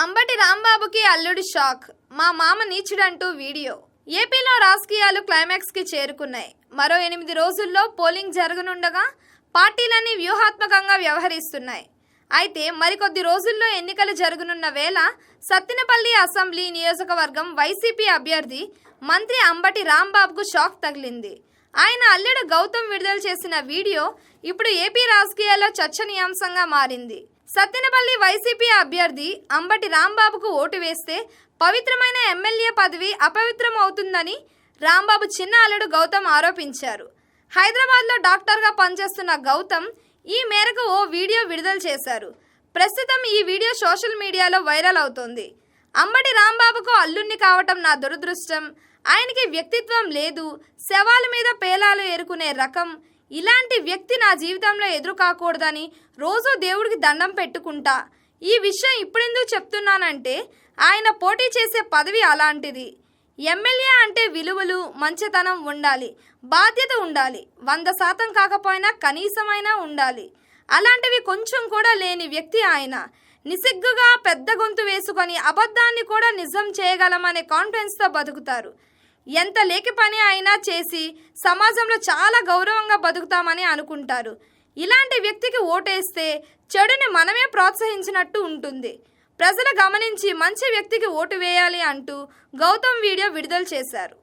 అంబటి రాంబాబుకి అల్లుడు షాక్. మా మామ నీచుడంటూ వీడియో. ఏపీలో రాజకీయాలు క్లైమాక్స్కి చేరుకున్నాయి. మరో ఎనిమిది రోజుల్లో పోలింగ్ జరగనుండగా పార్టీలన్నీ వ్యూహాత్మకంగా వ్యవహరిస్తున్నాయి. అయితే మరికొద్ది రోజుల్లో ఎన్నికలు జరగనున్న వేళ సత్తినపల్లి అసెంబ్లీ నియోజకవర్గం వైసీపీ అభ్యర్థి మంత్రి అంబటి రాంబాబుకు షాక్ తగిలింది. ఆయన అల్లుడు గౌతమ్ విడుదల చేసిన వీడియో ఇప్పుడు ఏపీ రాజకీయాల్లో చర్చనీయాంశంగా మారింది. సత్తెనపల్లి వైసీపీ అభ్యర్థి అంబటి రాంబాబుకు ఓటు వేస్తే పవిత్రమైన ఎమ్మెల్యే పదవి అపవిత్రం అవుతుందని రాంబాబు చిన్న అల్లుడు గౌతమ్ ఆరోపించారు. హైదరాబాద్లో డాక్టర్గా పనిచేస్తున్న గౌతమ్ ఈ మేరకు ఓ వీడియో విడుదల చేశారు. ప్రస్తుతం ఈ వీడియో సోషల్ మీడియాలో వైరల్ అవుతోంది. అంబటి రాంబాబుకు అల్లుణ్ణి కావటం నా దురదృష్టం. ఆయనకి వ్యక్తిత్వం లేదు శవాల మీద పేలాలు ఏరుకునే రకం. ఇలాంటి వ్యక్తి నా జీవితంలో ఎదురు కాకూడదని రోజు దేవుడికి దండం పెట్టుకుంటా. ఈ విషయం ఇప్పుడెందుకు చెప్తున్నానంటే ఆయన పోటీ చేసే పదవి అలాంటిది. ఎమ్మెల్యే అంటే విలువలు మంచితనం ఉండాలి బాధ్యత ఉండాలి వంద శాతం కాకపోయినా కనీసమైనా ఉండాలి. అలాంటివి కొంచెం కూడా లేని వ్యక్తి ఆయన. నిసిగ్గుగా పెద్ద గొంతు వేసుకొని అబద్ధాన్ని కూడా నిజం చేయగలమనే కాన్ఫిడెన్స్తో బతుకుతారు. ఎంత లేకి పని అయినా చేసి సమాజంలో చాలా గౌరవంగా బతుకుతామని అనుకుంటారు. ఇలాంటి వ్యక్తికి ఓటేస్తే చెడుని మనమే ప్రోత్సహించినట్టు ఉంటుంది. ప్రజలు గమనించి మంచి వ్యక్తికి ఓటు వేయాలి అంటూ గౌతమ్ వీడియో విడుదల చేశారు.